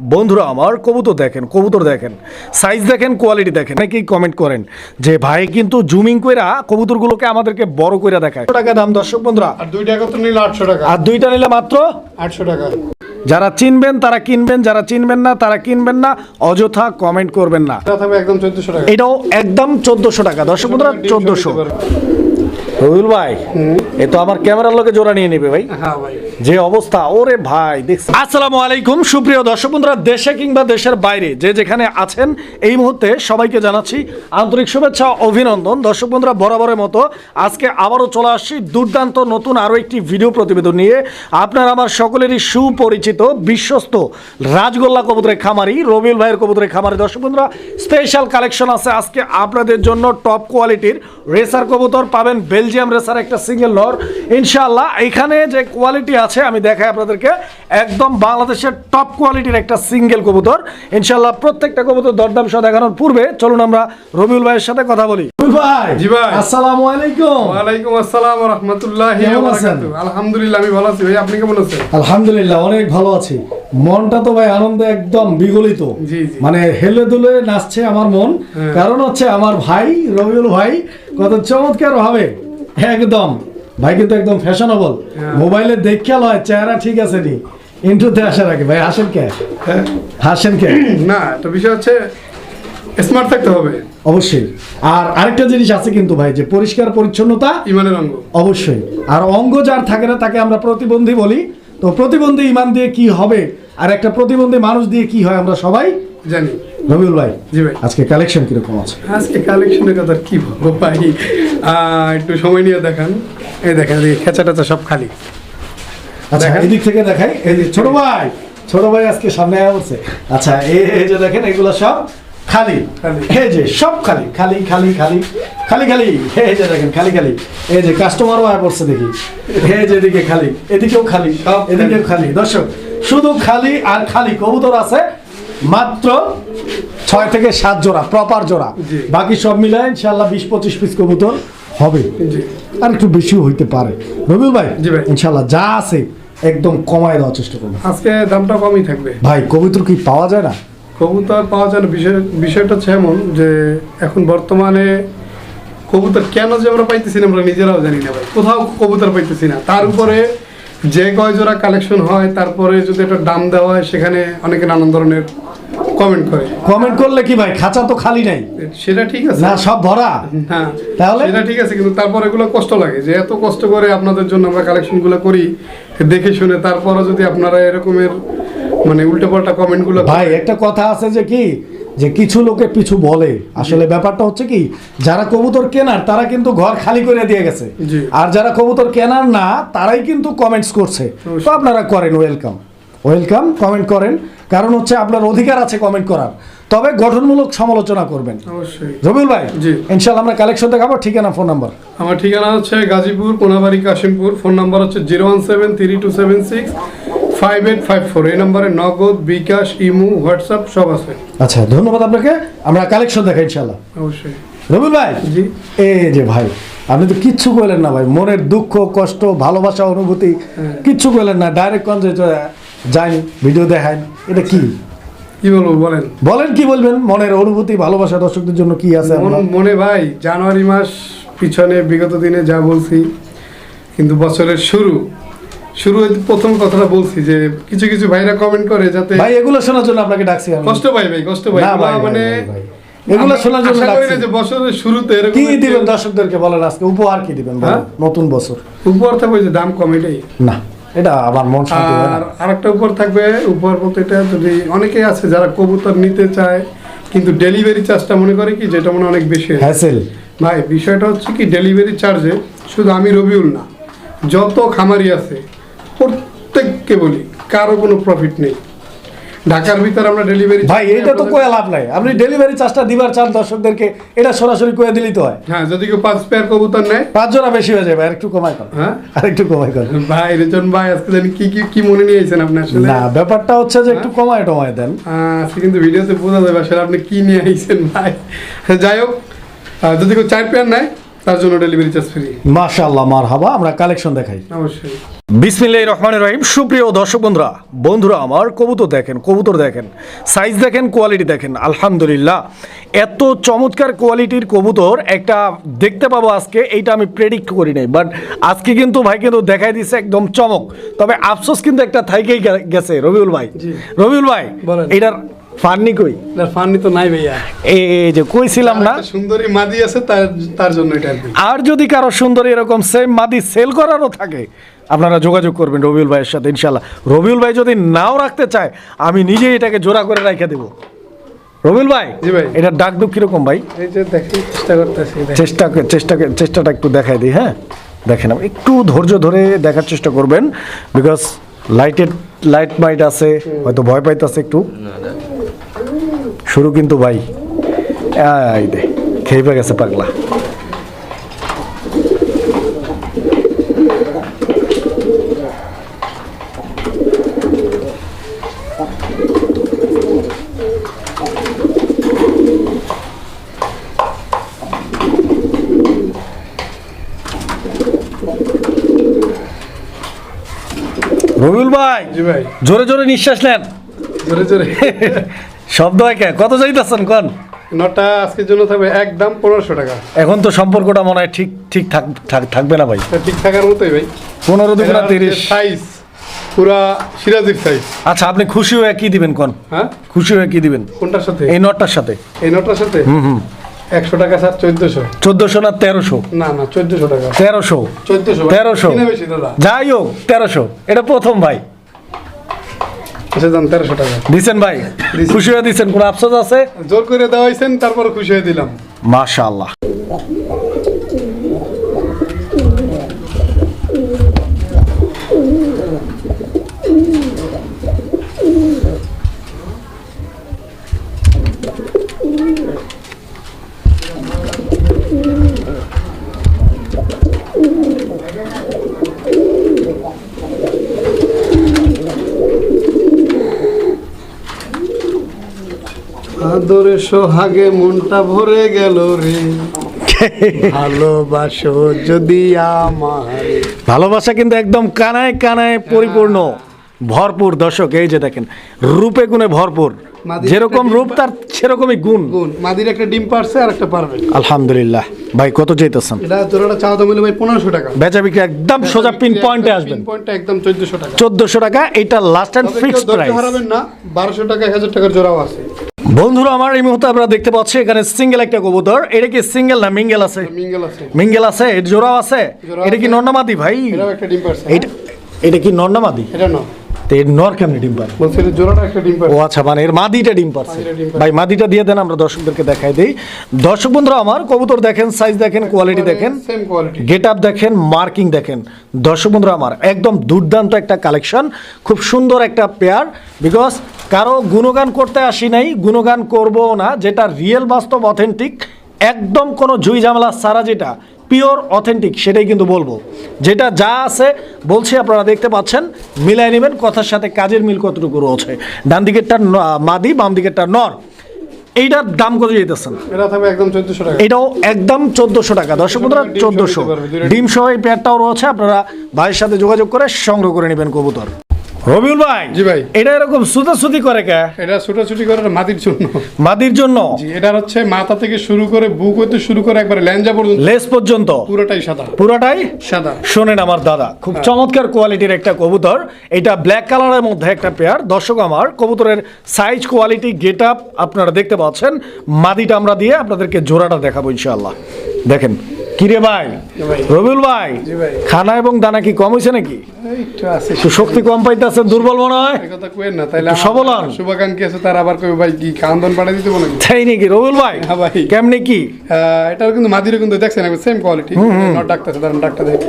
বন্ধুরা আমার কবুতর দেখেন কবুতর দেখেন সাইজ দেখেন কোয়ালিটি দেখেন অনেকেই কমেন্ট করেন যে ভাই কিন্তু জুমিং কইরা কবুতরগুলোকে আমাদেরকে বড় কইরা দেখায়। টাকা দাম দর্শক বন্ধুরা। আর দুই টাকা তো নিলে আটশো টাকা। আর দুইটা নিলে মাত্র? আটশো টাকা। যারা চিনবেন তারা কিনবেন যারা চিনবেন না তারা কিনবেন না অযথা কমেন্ট করবেন না। এটা থাকবে একদম চোদ্দশো টাকা। এটাও একদম চোদ্দশো টাকা। দর্শক বন্ধুরা চোদ্দশো। রবিউল ভাই এ তো আমার ক্যামেরার লোকে জোড়া নিয়ে নেবে ভাই। হ্যাঁ যে অবস্থা ওরে ভাই দেখছি আসসালামু আলাইকুম সুপ্রিয় দর্শক বন্ধুরা দেশে কিংবা দেশের বাইরে যে যেখানে আছেন এই মুহূর্তে সবাইকে জানাচ্ছি আন্তরিক শুভেচ্ছা অভিনন্দন। দর্শক বন্ধুরা বরাবরের মতো আজকে আবারও চলে আসছি দুর্দান্ত নতুন আরও একটি ভিডিও প্রতিবেদন নিয়ে। আপনার আমার সকলেরই সুপরিচিত বিশ্বস্ত রাজগোল্লা কবুতরের খামারি রবিউল ভাইয়ের কবুতরের খামারি। দর্শক বন্ধুরা স্পেশাল কালেকশন আছে আজকে আপনাদের জন্য টপ কোয়ালিটির রেসার কবুতর পাবেন বেলজিয়াম রেসার একটা সিঙ্গেল নর ইনশাআল্লাহ এখানে যে কোয়ালিটি আছে আমি দেখাই আপনাদেরকে একদম বাংলাদেশের টপ কোয়ালিটির একটা সিঙ্গেল কবুতর। ইনশাআল্লাহ প্রত্যেকটা কবুতর দরদাম সহ দেখানোর পূর্বে চলুন আমরা রবিউল ভাইয়ের সাথে কথা বলি। ভাই। জি ভাই। আসসালামু আলাইকুম। ওয়ালাইকুম আসসালাম রহমতুল্লাহ কেমন আছেন? আলহামদুলিল্লাহ আমি ভালো আছি। ভাই আপনি কেমন আছেন? আলহামদুলিল্লাহ অনেক ভালো আছি। মনটা তো ভাই আনন্দে একদম বিগলিত। জি, জি। মানে হেলে দুলে নাচছে আমার মন। হ্যাঁ। কারণ হচ্ছে আমার ভাই রবিউল ভাই কত চমৎকার ভাবে একদম। ভাই কিন্তু একদম ফ্যাশনেবল। মোবাইলে দেখে লয় চেহারা ঠিক আছে নি? ইন্টুতে আসার আগে। ভাই হাসেন কে? হ্যাঁ। হাসেন কে? না তো বিষয় হচ্ছে স্মার্ট থাকতে হবে। অবশ্যই। আর আরেকটা জিনিস আছে কিন্তু ভাই যে পরিষ্কার পরিচ্ছন্নতা ইমানের অঙ্গ। অবশ্যই। আর অঙ্গ যার থাকে না তাকে আমরা প্রতিবন্ধী বলি। তো প্রতিবন্ধী ইমান দিয়ে কি হবে? আর একটা প্রতিবন্ধী মানুষ দিয়ে কি হয় আমরা সবাই জানি। রবিউল ভাই জি ভাই। আজকে কালেকশন কীরকম আছে? আজকে কালেকশনের কথা কি বলব ভাই? একটু সময় নিয়ে দেখান। এই দেখেন এই খেচা টেচা সব খালি। আচ্ছা এদিক থেকে দেখাই। এই যে ছোট ভাই ছোট ভাই আজকে সামনে আচ্ছা এই যে দেখেন এগুলো সব খালি। খালি। এই যে সব খালি। খালি খালি খালি খালি খালি। এই যে দেখেন খালি খালি। এই যে কাস্টমারও আয়া পড়ছে দেখি। এই যে এদিকে খালি। এদিকেও খালি। সব এদিকেও খালি। দর্শক শুধু খালি আর খালি। কবুতর আছে মাত্র ছয় থেকে সাত জোড়া প্রপার জোড়া। বাকি সব মিলায় ইনশাল্লাহ বিশ পঁচিশ পিস কবুতর হবে। আর একটু বেশিও হইতে পারে। রবিউল ভাই। ইনশাল্লাহ যা আছে একদম কমায় দেওয়ার চেষ্টা করব আজকে দামটা কমই থাকবে। ভাই কবুতর কি পাওয়া যায় না? কবুতর পাওয়া যায় না। বিষয় বিষয়টা হচ্ছে এমন যে এখন বর্তমানে কবুতর কেন যে আমরা পাইতেছি না আমরা নিজেরাও জানি না ভাই। কোথাও কবুতর পাইতেছি না। তার উপরে যে কয় জোড়া কালেকশন হয় তারপরে যদি একটা দাম দেওয়া হয় সেখানে অনেকে নানান ধরনের কমেন্ট করে। কমেন্ট করলে কি ভাই? খাঁচা তো খালি নাই। সেটা ঠিক আছে। না সব ভরা? হ্যাঁ তাহলে? সেটা ঠিক আছে কিন্তু তারপর এগুলো কষ্ট লাগে। যে এত কষ্ট করে আপনাদের জন্য আমরা কালেকশনগুলো করি দেখে শুনে তারপরও যদি আপনারা এরকমের মানে উল্টোপাল্টা কমেন্টগুলো ভাই একটা কথা আছে যে কি? যে কিছু লোকে পিছু বলে। আসলে ব্যাপারটা হচ্ছে কি যারা কবুতর কেনার তারা কিন্তু ঘর খালি করে দিয়ে গেছে। আর যারা কবুতর কেনার না তারাই কিন্তু কমেন্টস করছে। তো আপনারা করেন ওয়েলকাম ওয়েলকাম কমেন্ট করেন। কারণ হচ্ছে আপনার অধিকার আছে কমেন্ট করার। তবে গঠনমূলক সমালোচনা করবেন। অবশ্যই। রবিউল ভাই জি। ইনশাল্লাহ আমরা কালেকশন দেখাবো ঠিকানা ফোন নাম্বার আমার ঠিকানা হচ্ছে গাজীপুর কোনাবাড়ি কাশিমপুর। ফোন নাম্বার হচ্ছে zero one seven three two seven six five eight five four. এই নম্বরে নগদ বিকাশ ইমু হোয়াটসঅ্যাপ সব আছে। আচ্ছা ধন্যবাদ আপনাকে। আমরা কালেকশন দেখাই ইনশাল্লাহ অবশ্যই। রবিউল ভাই জি। এই যে ভাই আপনি তো কিচ্ছু কইলেন না ভাই। মনের দুঃখ কষ্ট ভালোবাসা অনুভূতি হ্যাঁ। কিচ্ছু কইলেন না। ডাইরেক্ট কন যে যাই ভিডিও দেখাই। এটা কি? কি বলব বলেন। বলেন কি বলবেন? মনের অনুভূতি ভালোবাসা দর্শকদের জন্য কি আছে মনে ভাই জানুয়ারি মাস পিছনে বিগত দিনে যা বলছি কিন্তু বছরের শুরু। শুরু প্রথম কথাটা বলছি যে কিছু কিছু ভাইরা কমেন্ট করে যাতে ভাই এগুলো শোনার জন্য আপনাকে ডাকছি আমি। কষ্ট পাই ভাই কষ্ট পাই। ভাই, ভাই, মানে ভাই, ভাই। এগুলো শোনার জন্য ডাকছি। যে বছরের শুরুতে এরকম কি দিবেন দর্শকদেরকে বলেন আজকে? উপহার কি দিবেন হ্যাঁ? নতুন বছর। উপহার থাকবে যে দাম কম এটাই। না। এটা আমার মন শান্তি হয় আর আরেকটা উপহার থাকবে উপহার বলতে এটা যদি অনেকেই আছে যারা কবুতর নিতে চায় কিন্তু ডেলিভারি চার্জটা মনে করে কি যেটা মনে অনেক বেশি হ্যাসেল ভাই বিষয়টা হচ্ছে কি ডেলিভারি চার্জে শুধু আমি রবিউল না যত খামারি আছে প্রত্যেককে বলি কারও কোনো প্রফিট নেই। ঢাকার ভিতর আমরা ডেলিভারি ভাই এটা তো কয়ে লাভ নাই। আপনি ডেলিভারি চার্জটা দিবার চান দর্শকদেরকে এটা সরাসরি কয়ে দিলেই তো হয়। হ্যাঁ যদি কেউ পাঁচ পেয়ার কবুতর নেয়। পাঁচ জোড়া বেশি হয়ে যাবে আর একটু কমাই কর হ্যাঁ? আর একটু কমাই কর ভাই রেজন ভাই আজকে জানি কি কি কি মনে নিয়ে আইছেন আপনি আসলে না ব্যাপারটা হচ্ছে যে একটু কমায় টমায় দেন। আজকে কিন্তু ভিডিওতে বোঝা যাবে আসলে আপনি কি নিয়ে আইছেন ভাই। যাই হোক যদি কেউ চার পেয়ার নেয় তার জন্য ডেলিভারি চার্জ ফ্রি মাশাআল্লাহ মারহাবা আমরা কালেকশন দেখাই। অবশ্যই। বিসমিল্লাহ রহমান রহিম। সুপ্রিয় দর্শক বন্ধুরা বন্ধুরা আমার কবুতর দেখেন কবুতর দেখেন সাইজ দেখেন কোয়ালিটি দেখেন আলহামদুলিল্লাহ। এত চমৎকার কোয়ালিটির কবুতর একটা দেখতে পাবো আজকে এইটা আমি প্রেডিক্ট করি নাই বাট আজকে কিন্তু ভাই কিন্তু দেখাই দিছে একদম চমক। তবে আফসোস কিন্তু একটা থাইকেই গেছে রবিউল ভাই। রবিউল ভাই এটার ফান্নি কই? এটার ফান্ডি তো নাই ভাইয়া। এই যে কইছিলাম না? সুন্দরী মাদি আছে তার তার জন্য এটা আর যদি কারও সুন্দর এরকম সেম মাদি সেল করারও থাকে আপনারা যোগাযোগ করবেন রবিউল ভাইয়ের সাথে ইনশাল্লাহ রবিউল ভাই যদি নাও রাখতে চায় আমি নিজেই এটাকে জোড়া করে রেখে দেবো। রবিউল ভাই জি ভাই। এটার ডাক দুঃখ কীরকম ভাই? এই যে দেখেন চেষ্টা করতেছি। চেষ্টা চেষ্টা চেষ্টাটা একটু দেখাই দিই হ্যাঁ? দেখেন একটু ধৈর্য ধরে দেখার চেষ্টা করবেন বিকজ লাইটের লাইট মাইট আছে হয়তো ভয় পাইতেছে একটু। শুরু কিন্তু ভাই। এই দে খেয়ে গেছে পাগলা। রবিউল ভাই জি ভাই। জোরে জোরে নিঃশ্বাস নেন। জোরে জোরে। শব্দ হয় কে? কত চাইতেছেন কোন? নটা আজকের জন্য থাকবে একদম পনেরোশো টাকা। এখন তো সম্পর্কটা মনে হয় ঠিক ঠিক থাক থাক- থাকবে না ভাই। ঠিক থাকার মতোই ভাই। পনেরো দুগুণা তিরিশ। সাইজ পুরা সিরাজির সাইজ আচ্ছা আপনি খুশি হয়ে কি দিবেন কোন? হ্যাঁ? খুশি হয়ে কি দিবেন? কোনটার সাথে? এই নটটার সাথে। এই নোটটার সাথে? একশো টাকা স্যার চোদ্দশো। চোদ্দশো না তেরোশো? না না চোদ্দশো টাকা। তেরোশো। চোদ্দশো তেরোশো। যাই হোক তেরোশো। এটা প্রথম ভাই। তেরোশো টাকা। দিছেন ভাই? খুশি হয়ে দিচ্ছেন কোনো আফসোস আছে? জোর করে দেওয়া হয়েছেন তারপর খুশি হয়ে দিলাম। মাশাআল্লাহ। আদরে সোহাগে মনটা ভরে গেল রে। ভালোবাসো যদি আমার ভালোবাসা কিন্তু একদম কানায় কানায় পরিপূর্ণ। ভরপুর দর্শক এই যে দেখেন রূপে গুণে ভরপুর। যেরকম রূপ তার সেরকমই গুণ। গুণ। মাদির একটা ডিম পারছে আর একটা পারবে। আলহামদুলিল্লাহ। ভাই কত চাইতেছেন? এটা জোড়াটা চাওয়া দাম হলো ভাই পনেরোশো টাকা। বেচা বিক্রি একদম সোজা পিন পয়েন্টে আসবেন। পিন পয়েন্টটা একদম চোদ্দশো টাকা। চোদ্দশো টাকা এটা লাস্ট কেউ ফিক্সড প্রাইস হারাবেন না বারোশো টাকা এক হাজার টাকার জোড়াও আছে। বন্ধুরা আমার এই মুহূর্তে আপনারা দেখতে পাচ্ছি এখানে সিঙ্গেল একটা কবুতর। এটা কি সিঙ্গেল না মিঙ্গেল আছে? মিঙ্গেল আছে। মিঙ্গেল আছে? এর জোড়াও আছে? এটা কি আছে। নর্নামাদি ভাই? এটা এটা কি নর্নামাদি এটা না। তো এর নর কেমনি ডিম পারে জোড়াটা একটা ডিম ও আচ্ছা মানে এর মাদিটা ডিম পারছে। ভাই মাদিটা দিয়ে দেন আমরা দর্শকদেরকে দেখাই দেই। দর্শক বন্ধুরা আমার কবুতর দেখেন সাইজ দেখেন কোয়ালিটি দেখেন। সেম কোয়ালিটি গেট আপ দেখেন মার্কিং দেখেন। দর্শক বন্ধুরা আমার একদম দুর্দান্ত একটা কালেকশন খুব সুন্দর একটা পেয়ার বিকজ কারও গুণগান করতে আসি নাই গুণগান করব না যেটা রিয়েল বাস্তব অথেন্টিক একদম কোনো জুই ঝামেলা সারা যেটা পিওর অথেন্টিক সেটাই কিন্তু বলব। যেটা যা আছে বলছি আপনারা দেখতে পাচ্ছেন মিলাই নেবেন কথার সাথে কাজের মিল কতটুকু রয়েছে। ডান দিকেরটা মাদি বাম দিকেরটা নর। এইটার দাম কত যেতেছেন এটা থাকবে একদম চোদ্দশো টাকা। এটাও একদম চোদ্দশো টাকা। দর্শক বন্ধুরা চোদ্দশো। ডিম সহ এই পেয়ারটাও রয়েছে আপনারা ভাইয়ের সাথে যোগাযোগ করে সংগ্রহ করে নেবেন কবুতর। রবিউল ভাই জি ভাই। এটা এরকম সুতাসুতি করে কে? এটা ছুটাছুটি করে মাটির জন্য। মাদির জন্য? জি এটা হচ্ছে মাথা থেকে শুরু করে বুক হইতে শুরু করে একবারে ল্যাঞ্জা পর্যন্ত। লেস পর্যন্ত? পুরোটাই সাদা। পুরোটাই? সাদা। শোনেন আমার দাদা খুব চমৎকার কোয়ালিটির একটা কবুতর। এটা ব্ল্যাক কালারের মধ্যে একটা পেয়ার দর্শক আমার কবুতরের সাইজ কোয়ালিটি গেট আপ আপনারা দেখতে পাচ্ছেন। মাদিটা আমরা দিয়ে আপনাদেরকে জোড়াটা দেখাবো ইনশাআল্লাহ। দেখেন কিরে ভাই? ভাই। রবিউল ভাই ভাই। খানা এবং দানা কি কম হয়েছে নাকি? শক্তি কম পাইতেছেন দুর্বল মনে হয়? সবল হন। শুভাকাঙ্ক্ষী আছে তার আবার কই ভাই কি খাওয়ান পাঠিয়ে দিতে নাকি? তাই নাকি? রবিউল ভাই হ্যাঁ ভাই। কেমনি কি? এটার কিন্তু মাদিরও কিন্তু দেখছেন সেম কোয়ালিটি নট ডাকতেছে দাঁড়ান ডাকটা দেখ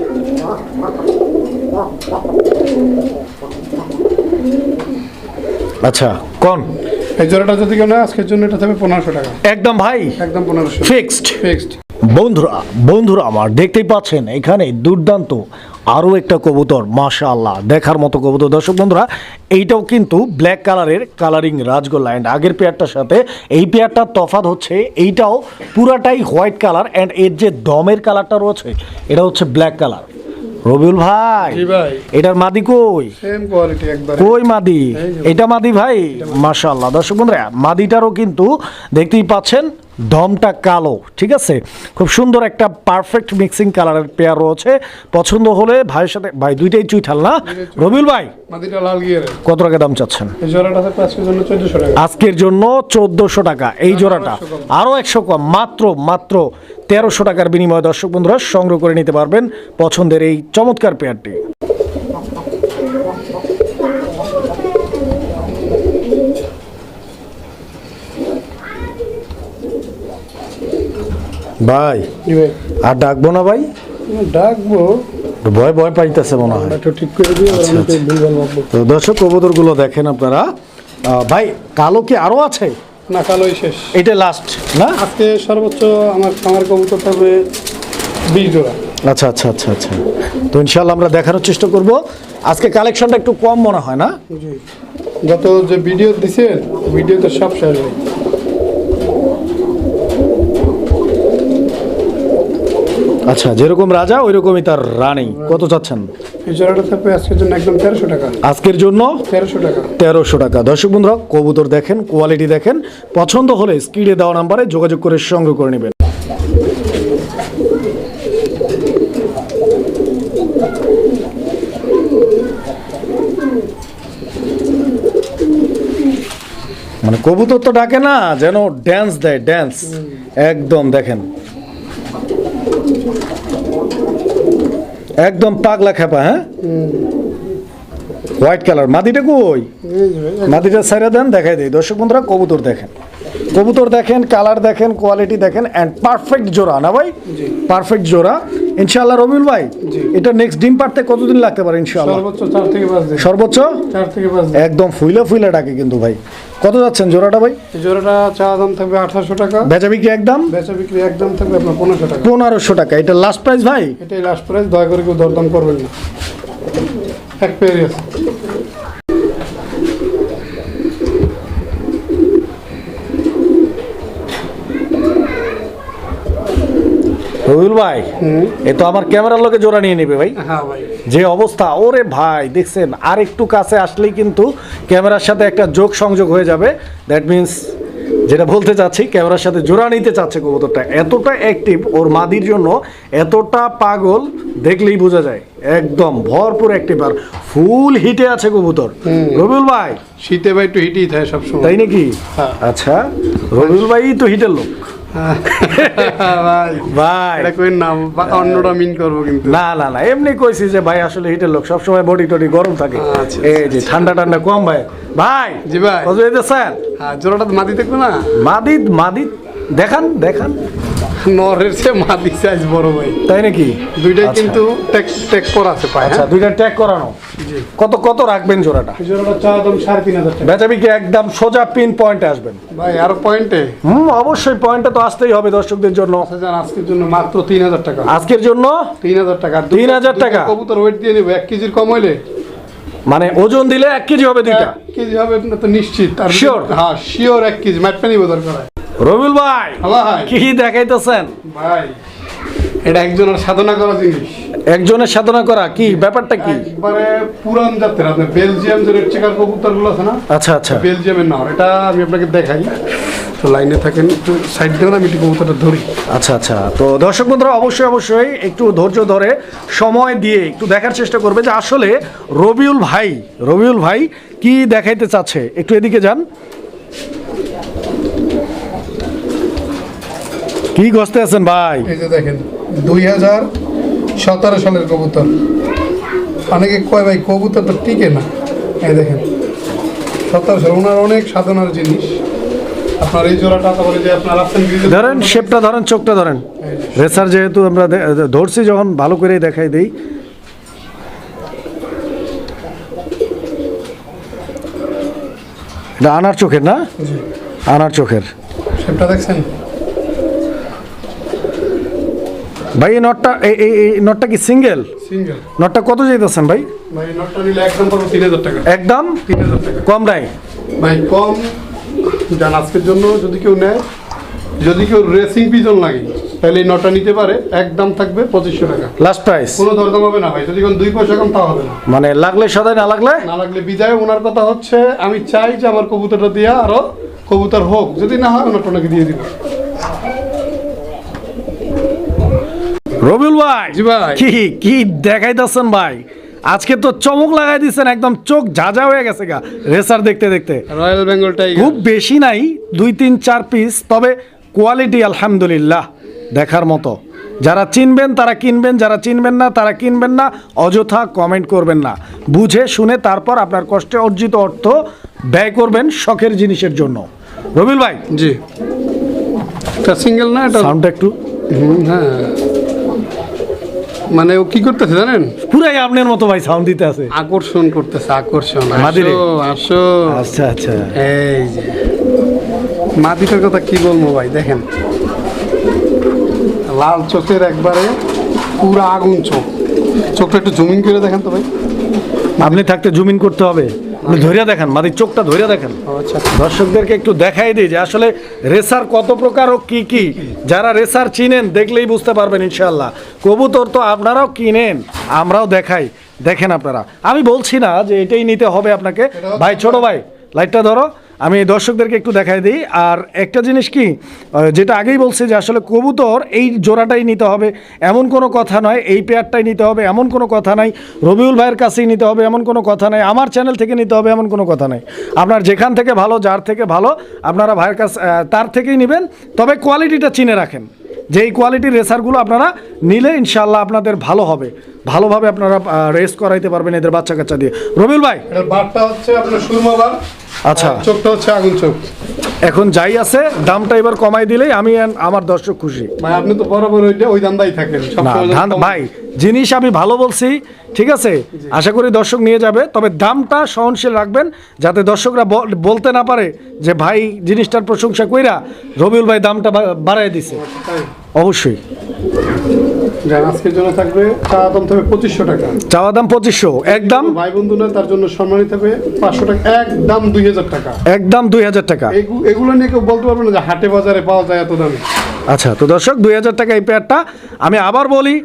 আচ্ছা কোন? এই জোড়াটা যদি কেউ না আজকের জন্য এটা থাকবে পনেরোশো টাকা। একদম ভাই? একদম পনেরোশো। ফিক্সড ফিক্সড বন্ধুরা বন্ধুরা আমার দেখতেই পাচ্ছেন এখানে দুর্দান্ত আরও একটা কবুতর মাশাআল্লাহ দেখার মতো কবুতর। দর্শক বন্ধুরা এইটাও কিন্তু ব্ল্যাক কালারের কালারিং রাজগোল্লা। অ্যান্ড আগের পেয়ারটার সাথে এই পেয়ারটার তফাত হচ্ছে এইটাও পুরাটাই হোয়াইট কালার অ্যান্ড এর যে দমের কালারটা রয়েছে এটা হচ্ছে ব্ল্যাক কালার রবিউল ভাই জি ভাই। এটার মাদি কই? সেম কোয়ালিটি একবার। কই মাদি? এটা মাদি ভাই? মাশাআল্লাহ। দর্শক বন্ধুরা মাদিটারও কিন্তু দেখতেই পাচ্ছেন দমটা কালো ঠিক আছে? খুব সুন্দর একটা পারফেক্ট মিক্সিং কালারের পেয়ার রয়েছে। পছন্দ হলে ভাইয়ের সাথে ভাই দুইটাই চুইঠাল না? রবিউল ভাই কত টাকা দাম চাচ্ছেন? এই জোড়াটা থাকবে আজকের জন্য চোদ্দশো টাকা। আজকের জন্য চোদ্দশো টাকা। এই জোড়াটা আরও একশো কম মাত্র মাত্র তেরোশো টাকার বিনিময়ে দর্শক বন্ধুরা সংগ্রহ করে নিতে পারবেন পছন্দের এই চমৎকার পেয়ারটি ভাই আর ডাকবো না ভাই? ডাকবো। ভয় ভয় পাইতেছে মনে হয়। ঠিক করে আচ্ছা, অনেকে তো দর্শক কবুতরগুলো দেখেন আপনারা। ভাই কালো কি আরও আছে? না কালোই শেষ। এটা লাস্ট না? আজকে সর্বোচ্চ আমার আমার কবুতর থাকবে বিশ জোড়া। আচ্ছা আচ্ছা আচ্ছা আচ্ছা। তো ইনশাল্লাহ আমরা দেখানোর চেষ্টা করব। আজকে কালেকশনটা একটু কম মনে হয় না? যত যে ভিডিও দিছেন ভিডিওতে সব শেষ ভাই আচ্ছা যেরকম রাজা ওই রকমই তার রানী। কত চাচ্ছেন? এই জোড়াটা থাকবে আজকের জন্য একদম তেরোশো টাকা। আজকের জন্য? তেরোশো টাকা। তেরোশো টাকা। দর্শক বন্ধুরা কবুতর দেখেন কোয়ালিটি দেখেন। পছন্দ হলে স্ক্রিনে দেওয়া নাম্বারে যোগাযোগ করে সংগ্রহ করে নেবেন। মানে কবুতর তো ডাকে না যেন ড্যান্স দেয় ড্যান্স একদম দেখেন। একদম পাগলা খেপা হ্যাঁ? হোয়াইট কালার মাদিটা কই? মাদিটা সাইরা দেন দেখাই দিই। দর্শক বন্ধুরা কবুতর দেখেন। কবুতর দেখেন কালার দেখেন কোয়ালিটি দেখেন অ্যান্ড পারফেক্ট জোড়া না ভাই। পারফেক্ট জোড়া। ইনশাআল্লাহ রবিউল ভাই এটা নেক্সট ডিম পারতে কতদিন লাগতে পারে ইনশাআল্লাহ? সর্বোচ্চ চার থেকে পাঁচ দিন। সর্বোচ্চ? চার থেকে পাঁচ দিন। একদম ফুইলা ফুইলা ডাকে কিন্তু ভাই। কত যাচ্ছেন জোড়াটা ভাই? এই জোড়াটা চা দাম থাকবে আঠারোশো টাকা। বেচা বিক্রি একদম বেচা বিক্রি একদম থাকবে আপনার পনেরোশো টাকা। পনেরোশো টাকা। এটা লাস্ট প্রাইস ভাই? এটাই লাস্ট প্রাইস দয়া করে কেউ দরদাম করবেন না। এক পেয়ারি আছে। রবিউল ভাই এ তো আমার ক্যামেরার লোকে জোড়া নিয়ে নেবে ভাই। হ্যাঁ ভাই। যে অবস্থা ওরে ভাই দেখছেন আর একটু কাছে আসলেই কিন্তু ক্যামেরার সাথে একটা যোগ সংযোগ হয়ে যাবে। দ্যাট মিন্স যেটা বলতে চাচ্ছি ক্যামেরার সাথে জোড়া নিতে চাচ্ছে কবুতরটা। এতটা অ্যাক্টিভ ওর মাদির জন্য এতটা পাগল দেখলেই বোঝা যায়। একদম ভরপুর অ্যাক্টিভ আর ফুল হিটে আছে কবুতর। রবিউল ভাই? শীতে ভাই একটু হিটেই থাকে সবসময়। তাই নাকি? হ্যাঁ। আচ্ছা রবিউল ভাই তো হিটের লোক। ভাই। এটা কই নাম অন্যটা মিন করব কিন্তু। না না না এমনি কইছি যে ভাই আসলে হিটের লোক সবসময় বডি টডি গরম থাকে। আচ্ছা, এই যে ঠান্ডা ঠান্ডা কম ভাই। ভাই জি ভাই। কত স্যার। হ্যাঁ জোড়াটা মাদি দেখব না? দেখান দেখান। নরের চেয়ে মাদি সাইজ বড় ভাই। তাই নাকি? দুইটাই আচ্ছা। কিন্তু টেক টেক করা আছে পায় আচ্ছা হ্যাঁ? দুইটা ট্যাগ করানো। কত কত রাখবেন জোড়াটা? জোড়াটা চা দাম সাড়ে তিন হাজার টাকা। বেচা বিক্রি একদম সোজা পিন পয়েন্টে আসবেন। ভাই আরও পয়েন্টে? হুম অবশ্যই পয়েন্টে তো আসতেই হবে দর্শকদের জন্য। হাজার আজকের জন্য মাত্র তিন হাজার টাকা। আজকের জন্য? তিন হাজার টাকা। 3,000 টাকা? কবুতর ওয়েট দিয়ে নেব এক কেজির কম হইলে? মানে ওজন দিলে এক কেজি হবে দুইটা? কেজি হবে না তো নিশ্চিত। আর Sure? হ্যাঁ শিওর এক কেজি। মাটপা নিবো দরকার রবিউল ভাই কি দেখাইতেছেন? ভাই এটা একজনের সাধনা করা জিনিস। একজনের সাধনা করা কি ব্যাপারটা কি? একবারে পুরান জাতের আপনার বেলজিয়াম যে রেড চেকার কবুতরগুলো আছে না? আচ্ছা আচ্ছা। বেলজিয়ামের নাম এটা আমি আপনাকে দেখাই। তো লাইনে থাকেন একটু সাইড দেবেন আমি একটু কবুতরটা ধরি। আচ্ছা আচ্ছা। তো দর্শক বন্ধুরা অবশ্যই অবশ্যই একটু ধৈর্য ধরে সময় দিয়ে একটু দেখার চেষ্টা করবে যে আসলে রবিউল ভাই রবিউল ভাই কি দেখাইতে চাচ্ছে। একটু এদিকে যান। কি গস্তে আছেন ভাই? এই যে দেখেন দুই হাজার সতেরো সালের কবুতর। অনেকে কয় ভাই কবুতর তো টিকে না। এই দেখেন সতেরো সাল ওনার অনেক সাধনার জিনিস। আপনার এই জোড়াটা তারপরে যে আপনার রাস্তান ধরেন শেপটা ধরেন চোখটা ধরেন। রেসার যেহেতু আমরা ধরছি যখন ভালো করেই দেখাই দেই। এটা আনার চোখের না? আনার চোখের। শেপটা দেখছেন? ভাই এই নটটা এই এই নটটা কি সিঙ্গেল সিঙ্গেল নটটা কত যেতেছেন ভাই? ভাই নটটা নিলে একদম তিন হাজার টাকা। একদম? তিন হাজার টাকা। কম নাই? ভাই কম। যান আজকের জন্য যদি কেউ নেয় যদি কেউ রেসিং পিজন লাগে তাহলে এই নটটা নিতে পারে। একদম থাকবে পঁচিশশো টাকা। লাস্ট প্রাইস কোনো দরদাম হবে না ভাই। যদি কোন দুই পয়সা কম তা হবে না। মানে লাগলে সদাই না লাগলে? না লাগলে বিদায়। ওনার কথা হচ্ছে আমি চাই যে আমার কবুতরটা দিয়া আরও কবুতর হোক। যদি না হয় ওনারটা ওনাকে দিয়ে দিব। রবিউল ভাই জি ভাই। কি কি দেখাইতেছেন ভাই? আজকে তো চমক লাগাই দিচ্ছেন একদম চোখ ঝাঁঝা হয়ে গেছে গা রেসার দেখতে দেখতে। রয়্যাল বেঙ্গল টাইগার খুব বেশি নাই দুই তিন চার পিস তবে কোয়ালিটি আলহামদুলিল্লাহ দেখার মতো। যারা চিনবেন তারা কিনবেন যারা চিনবেন না তারা কিনবেন না অযথা কমেন্ট করবেন না। বুঝে শুনে তারপর আপনার কষ্টে অর্জিত অর্থ ব্যয় করবেন শখের জিনিসের জন্য। রবিল ভাই? জি। সিঙ্গেল না এটা? সাউন্ডটা একটু। হ্যাঁ। মানে ও কি করতেছে জানেন? পুরাই আপনার মতো ভাই সাউন্ড দিতে আছে। আকর্ষণ করতেছে আকর্ষণ। মাদিরে? আসো আসো। আচ্ছা আচ্ছা। এই যে। মাদিটার কথা কি বলব ভাই দেখেন। লাল চোখের একবারে পুরা আগুন চোখ। চোখটা একটু জুমিন করে দেখেন তো ভাই। আপনি থাকতে জুমিন করতে হবে। আপনি ধরিয়া দেখেন মানে চোখটা ধরিয়া দেখেন। আচ্ছা দর্শকদেরকে একটু দেখাই দিই যে আসলে রেসার কত প্রকার ও কি কি। যারা রেসার চিনেন দেখলেই বুঝতে পারবেন ইনশাল্লাহ কবুতর তো আপনারাও কিনেন আমরাও দেখাই। দেখেন আপনারা। আমি বলছি না যে এটাই নিতে হবে আপনাকে। ভাই ছোট ভাই লাইটটা ধরো। আমি দর্শকদেরকে একটু দেখাই দিই। আর একটা জিনিস কি যেটা আগেই বলছি যে আসলে কবুতর এই জোড়াটাই নিতে হবে। এমন কোনো কথা নয়, এই পেয়ারটাই নিতে হবে। এমন কোনো কথা নাই, রবিউল ভাইয়ের কাছেই নিতে হবে। এমন কোনো কথা নাই, আমার চ্যানেল থেকে নিতে হবে এমন কোনো কথা নাই। আপনার যেখান থেকে ভালো, যার থেকে ভালো, আপনারা ভাইয়ের কাছে তার থেকেই নেবেন। তবে কোয়ালিটিটা চিনে রাখেন। যে এই কোয়ালিটির রেসারগুলো আপনারা নিলে ইনশাল্লাহ আপনাদের ভালো হবে। ভালোভাবে আপনারা রেস করাইতে পারবেন এদের বাচ্চা কাচ্চা দিয়ে। রবিউল ভাই? বারটা হচ্ছে আপনার সুরমা বার আচ্ছা। চোখটা হচ্ছে আগুন চোখ। এখন যাই আছে দামটা এবার কমাই দিলেই আমি আমার দর্শক খুশি। ভাই আপনি তো বরাবর ওইটা ওই দান্দাই থাকেন ধান ভাই জিনিস আমি ভালো বলছি ঠিক আছে? আশা করি দর্শক নিয়ে যাবে তবে দামটা সহনশীল রাখবেন যাতে দর্শকরা বল- বলতে না পারে যে ভাই জিনিসটার প্রশংসা কইরা রবিউল ভাই দামটা বা- বাড়ায় দিছে। অবশ্যই। আজকের জন্য থাকবে চা দাম থাকবে পঁচিশশো টাকা। চাওয়া দাম পঁচিশশো। একদম ভাই বন্ধু না তার জন্য সম্মানিত হবে পাঁচশো টাকা একদম দুই হাজার টাকা। একদম দুই হাজার টাকা। এগু- এগুলো নিয়ে কেউ বলতে পারবে না যে হাটে বাজারে পাওয়া যায় এত দামে। আচ্ছা তো দর্শক দুই হাজার টাকা এই পেয়ারটা। আমি আবার বলি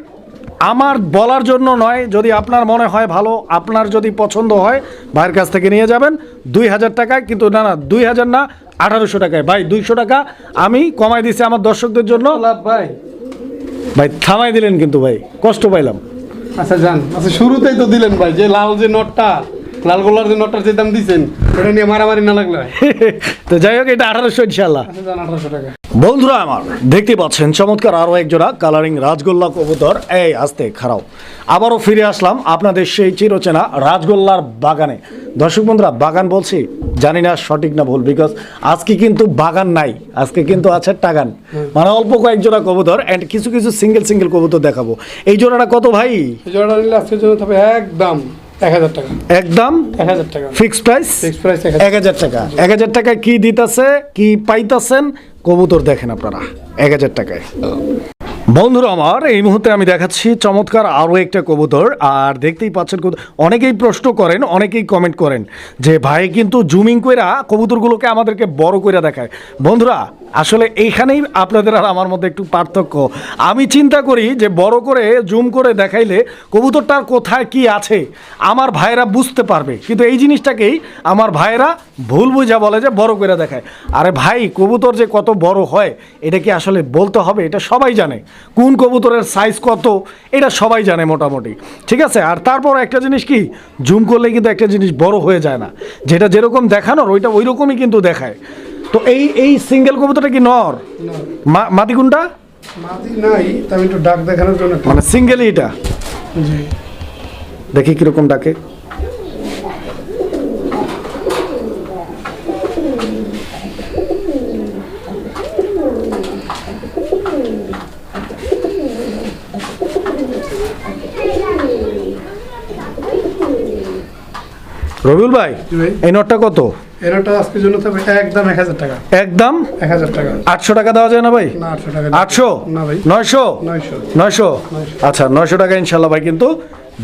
আমার বলার জন্য নয় যদি আপনার মনে হয় ভালো আপনার যদি পছন্দ হয় ভাইয়ের কাছ থেকে নিয়ে যাবেন। দুই হাজার টাকায় কিন্তু না না দুই হাজার না আঠারোশো টাকায়। ভাই দুইশো টাকা আমি কমাই দিছি আমার দর্শকদের জন্য। লাভ ভাই। ভাই, থামাই দিলেন কিন্তু ভাই, কষ্ট পাইলাম। আচ্ছা যান। আচ্ছা শুরুতেই তো দিলেন ভাই, যে লাল যে নটটা। লাল গোলার যে নটটার যে দাম দিছেন ওটা নিয়ে মারামারি না লাগলে। তো যাই হোক এটা আঠারোশো ইনশাল্লাহ আচ্ছা আঠারোশো টাকা। বন্ধুরা আমার দেখতে পাচ্ছেন চমৎকার আরও এক জোড়া কালারিং রাজগোল্লা কবুতর। এই আস্তে খারাপ আবারও ফিরে আসলাম আপনাদের সেই চিরচেনা রাজগোল্লার বাগানে। দর্শক বন্ধুরা বাগান বলছি জানি না সঠিক না ভুল বিকজ আজকে কিন্তু বাগান নাই আজকে কিন্তু আছে টাগান। মানে অল্প কয়েক জোড়া কবুতর অ্যান্ড কিছু কিছু সিঙ্গেল সিঙ্গেল কবুতর দেখাবো। এই জোড়াটা কত ভাই? জোড়াটা নিলে আজকের জন্য থাকবে একদম এক হাজার টাকা। একদম এক হাজার টাকা। Fixed price? ফিক্সড প্রাইস এক এক হাজার টাকা। এক হাজার টাকায় কি দিতেছে কি পাইতাছেন? কবুতর দেখেন আপনারা। এক হাজার টাকায়। বন্ধুরা আমার, এই মুহূর্তে আমি দেখাচ্ছি চমৎকার আরও একটা কবুতর, আর দেখতেই পাচ্ছেন অনেকেই প্রশ্ন করেন, অনেকেই কমেন্ট করেন যে, ভাই, কিন্তু জুমিং কইরা কবুতরগুলোকে আমাদেরকে বড় কইরা দেখায়। বন্ধুরা, আসলে এইখানেই আপনাদের আর আমার মধ্যে একটু পার্থক্য। আমি চিন্তা করি যে, বড় করে জুম করে দেখাইলে কবুতরটার কোথায় কি আছে, আমার ভাইয়েরা বুঝতে পারবে। কিন্তু এই জিনিসটাকেই আমার ভাইয়েরা ভুল বুঝা বলে যে বড় করে দেখায়। আরে ভাই কবুতর যে কত বড় হয় এটা কি আসলে বলতে হবে? এটা সবাই জানে। কোন কবুতরের সাইজ কত এটা সবাই জানে মোটামুটি। ঠিক আছে? আর তারপর একটা জিনিস কি? জুম করলে কিন্তু একটা জিনিস বড় হয়ে যায় না। যেটা যেরকম দেখানোর ওইটা ওই রকমই কিন্তু দেখায়। তো এই এই সিঙ্গেল কবুতরটা কি নর? মা- মাদি কোনটা? নাই আমি একটু ডাক দেখানোর জন্য মানে সিঙ্গেলই এটা? জি। দেখি কীরকম ডাকে। রবিউল ভাই। এই নোটটা কত? এরটা আজকের জন্য থাকবে একদম এক হাজার টাকা। একদম? এক হাজার টাকা। আটশো টাকা দেওয়া যায় না ভাই? না আটশো টাকা আটশো? না। ভাই। নয়শো। নয়শো? নয়শো। আচ্ছা নয়শো টাকা ইনশাল্লাহ ভাই কিন্তু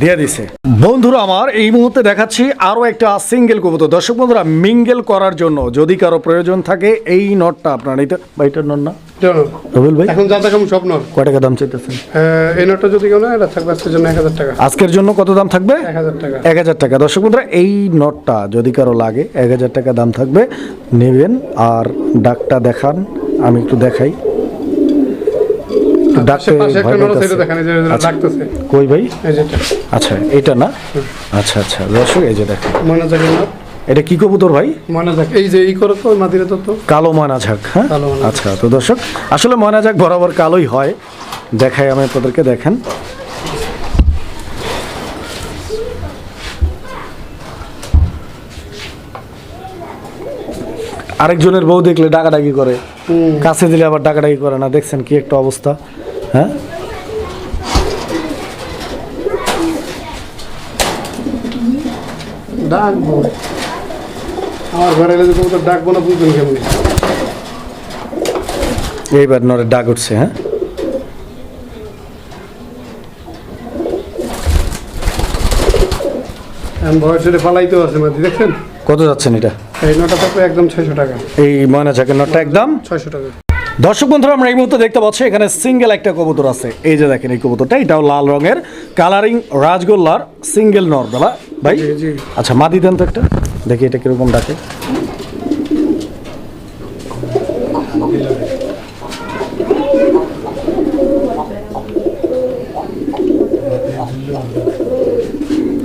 দিয়ে দিছে। বন্ধুরা আমার এই মুহূর্তে দেখাচ্ছি আরও একটা সিঙ্গেল কবুতর। দর্শক বন্ধুরা মিঙ্গেল করার জন্য যদি কারও প্রয়োজন থাকে এই নটটা আপনার এটা বা এটার নট না? জানো রবিল ভাই? এখন যা দেখাম স্বপ্ন কয় টাকা দাম চাইতেছেন? এই নোটটা যদি কেউ না এটা থাকবে আজকের জন্য এক হাজার টাকা। আজকের জন্য কত দাম থাকবে? এক হাজার টাকা। এক হাজার টাকা। দর্শক বন্ধুরা এই নটটা যদি কারও লাগে এক হাজার টাকা দাম থাকবে। নেবেন আর ডাকটা দেখান আমি একটু দেখাই একটু ডাকতে পাশে একটা ভয় নোট আছে পাইতাছে। এটা দেখেন এই যে আচ্ছা। ডাকতেছে। কই ভাই? আচ্ছা এটা না? আচ্ছা আচ্ছা দর্শক এই যে দেখেন। ময়না জাকের নোট এটা কি কবুতর ভাই? ময়না এই যে ই করো তো মাদিরে তো তো। কালো ময়না হ্যাঁ। আচ্ছা তো দর্শক আসলে বরাবর কালোই হয়। দেখাই আমি আপনাদেরকে দেখেন। আরেকজনের বউ দেখলে ডাকাডাকি করে। কাছে দিলে আবার ডাকাডাকি করে না দেখছেন কি একটা অবস্থা। হ্যাঁ? ডাকবো। আমার ঘরে এলে যদি তো ডাকবো না বুঝবেন কেমনি? এইবার নরে ডাক উঠছে হ্যাঁ? ভয় ছেড়ে পালাইতেও আছে দেখছেন? কত যাচ্ছেন এটা? এই থাকবে একদম ছয়শো টাকা। এই ময়না ঝাঁকের নটটা একদম? ছয়শো টাকা। দর্শক বন্ধুরা আমরা এই মুহূর্তে দেখতে পাচ্ছি এখানে সিঙ্গেল একটা কবুতর আছে। এই যে দেখেন এই কবুতরটা এটাও লাল রঙের। কালারিং রাজগোল্লার সিঙ্গেল নরবেলা ভাই। আচ্ছা মাদি দেন তো একটা। দেখি এটা কীরকম ডাকে।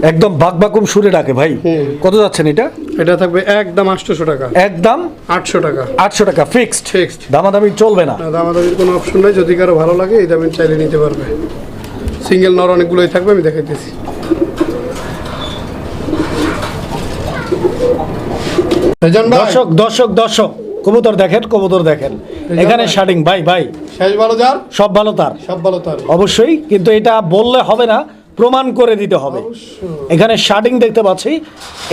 একদম বাক বাকুম সুরে ডাকে ভাই। কত যাচ্ছেন এটা? এটা থাকবে একদম আটশোশো টাকা। একদম আটশো টাকা। আটশো টাকা ফিক্সড Fixed। দামাদামি চলবে না। দামাদামির কোনো অপশন নাই। যদি কারও ভালো লাগে এই দামে চাইলে নিতে পারবে। সিঙ্গেল নর অনেকগুলোই থাকবে আমি দেখাইতেছি। দর্শক দর্শক দর্শক কবুতর দেখেন কবুতর দেখেন। এখানে শার্টিং ভাই ভাই। শেষ ভালো যার? সব ভালো তার। সব ভালো তার। অবশ্যই কিন্তু এটা বললে হবে না। প্রমাণ করে দিতে হবে। এখানে শার্টিং দেখতে পাচ্ছি।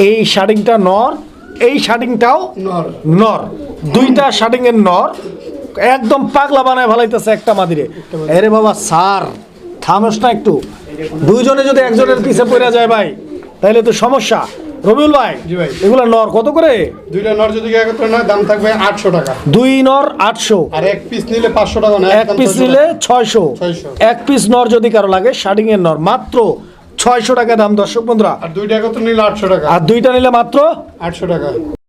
এই শার্টিংটা নর এই শার্টিংটাও নর। দুইটা শার্টিং এর নর। একদম পাগলা বানায় ভালাইতেছে একটা মাদিরে। আরে বাবা সার থামস না একটু। দুইজনে যদি একজনের পিছে পড়ে যায় ভাই তাহলে তো সমস্যা। রবিউল ভাই জি ভাই। এগুলো নর কত করে? দুইটা নর যদি একত্র নয় দাম থাকবে আটশো টাকা। দুই নর আটশো। আর এক পিস নিলে পাঁচশো টাকা না এক পিস নিলে। ছয়শো এক পিস নর যদি কারও লাগে শার্টিং এর নর মাত্র ছয়শো টাকা দাম দর্শক বন্ধুরা। আর দুইটা একত্র নিলে আটশো টাকা। আর দুইটা নিলে মাত্র আটশো টাকা।